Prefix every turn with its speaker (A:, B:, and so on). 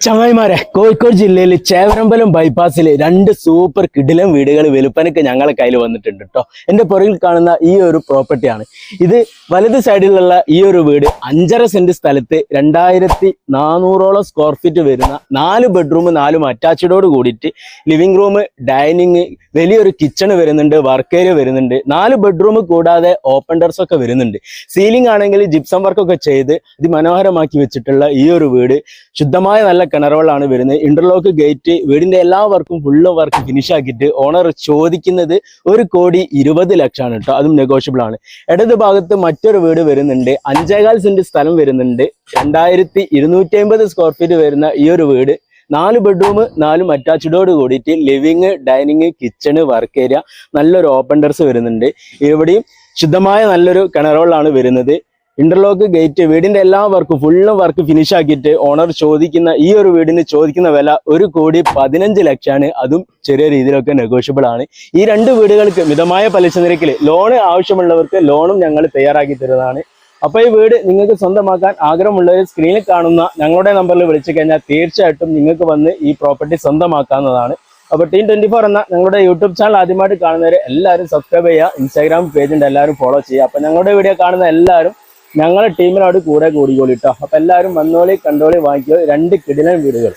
A: ചങ്ങായിമാരെ കോഴിക്കോട് ജില്ലയിൽ ചേവരമ്പലം ബൈപ്പാസിൽ രണ്ട് സൂപ്പർ കിടിലം വീടുകൾ വിൽപ്പനയ്ക്ക് ഞങ്ങളെ കയ്യിൽ വന്നിട്ടുണ്ട് കേട്ടോ എന്റെ പുറകിൽ കാണുന്ന ഈ ഒരു പ്രോപ്പർട്ടിയാണ് ഇത് വലത് സൈഡിലുള്ള ഈ ഒരു വീട് അഞ്ചര സെന്റ് സ്ഥലത്ത് രണ്ടായിരത്തി നാനൂറോളം സ്ക്വയർ ഫീറ്റ് വരുന്ന നാല് ബെഡ്റൂം നാലും അറ്റാച്ചഡോട് കൂടിയിട്ട് ലിവിംഗ് റൂം ഡൈനിങ് വലിയൊരു കിച്ചൺ വരുന്നുണ്ട് വർക്ക് ഏരിയ വരുന്നുണ്ട്. നാല് ബെഡ്റൂം കൂടാതെ ഓപ്പൺ ടെറസ് ഒക്കെ വരുന്നുണ്ട്. സീലിംഗ് ആണെങ്കിൽ ജിപ്സം വർക്കൊക്കെ ചെയ്ത് അതിമനോഹരമാക്കി വെച്ചിട്ടുള്ള ഈ ഒരു വീട് ശുദ്ധമായ നല്ല കിണറുകളാണ് വരുന്നത്. ഇന്റർലോക്ക് ഗേറ്റ് വീടിന്റെ എല്ലാ വർക്കും ഫുള്ള് വർക്ക് ഫിനിഷ് ആക്കിയിട്ട് ഓണർ ചോദിക്കുന്നത് ഒരു കോടി ഇരുപത് ലക്ഷമാണ് കേട്ടോ. അതും നെഗോഷ്യബിൾ ആണ്. ഇടത് ഭാഗത്ത് മറ്റൊരു വീട് വരുന്നുണ്ട്. അഞ്ചേകാൽ സെന്റ് സ്ഥലം വരുന്നുണ്ട്. രണ്ടായിരത്തി ഇരുന്നൂറ്റി അമ്പത് സ്ക്വയർ ഫീറ്റ് വരുന്ന ഈ ഒരു വീട്. നാല് ബെഡ്റൂം നാലും അറ്റാച്ച്ഡോട് കൂടിയിട്ട് living dining kitchen work area നല്ലൊരു ഓപ്പൺ ടെറസ് വരുന്നുണ്ട്. ഇവിടെയും ശുദ്ധമായ നല്ലൊരു കിണറുകളാണ് വരുന്നത്. ഇന്റർലോക്ക് ഗേറ്റ് വീടിന്റെ എല്ലാ വർക്ക് ഫുള്ളും വർക്ക് ഫിനിഷ് ആക്കിയിട്ട് ഓണർ ചോദിക്കുന്ന ഈ ഒരു വീടിന് ചോദിക്കുന്ന വില ഒരു കോടി പതിനഞ്ച് ലക്ഷമാണ്. അതും ചെറിയ രീതിയിലൊക്കെ നെഗോഷ്യബിൾ ആണ്. ഈ രണ്ട് വീടുകൾക്ക് മിതമായ പലിശ നിരക്കിൽ ലോണ് ആവശ്യമുള്ളവർക്ക് ലോണും ഞങ്ങൾ തയ്യാറാക്കി തരുന്നതാണ്. അപ്പൊ ഈ വീട് നിങ്ങൾക്ക് സ്വന്തമാക്കാൻ ആഗ്രഹമുള്ളവർ സ്ക്രീനിൽ കാണുന്ന ഞങ്ങളുടെ നമ്പറിൽ വിളിച്ചു കഴിഞ്ഞാൽ തീർച്ചയായിട്ടും നിങ്ങൾക്ക് വന്ന് ഈ പ്രോപ്പർട്ടി സ്വന്തമാക്കാവുന്നതാണ്. അപ്പൊ ടീം ട്വന്റി ഫോർ എന്ന ഞങ്ങളുടെ യൂട്യൂബ് ചാനൽ ആദ്യമായിട്ട് കാണുന്നവർ എല്ലാവരും സബ്സ്ക്രൈബ് ചെയ്യുക. ഇൻസ്റ്റാഗ്രാം പേജ് ഉണ്ട്. എല്ലാവരും ഫോളോ ചെയ്യുക. അപ്പൊ ഞങ്ങളുടെ വീഡിയോ കാണുന്ന എല്ലാവരും ഞങ്ങളുടെ ടീമിനോട് കൂടെ കൂടിക്കോളി കേട്ടോ അപ്പൊ എല്ലാവരും വന്നോളി കണ്ടോളി വാങ്ങിക്കോ രണ്ട് കിടിലൻ വീടുകൾ.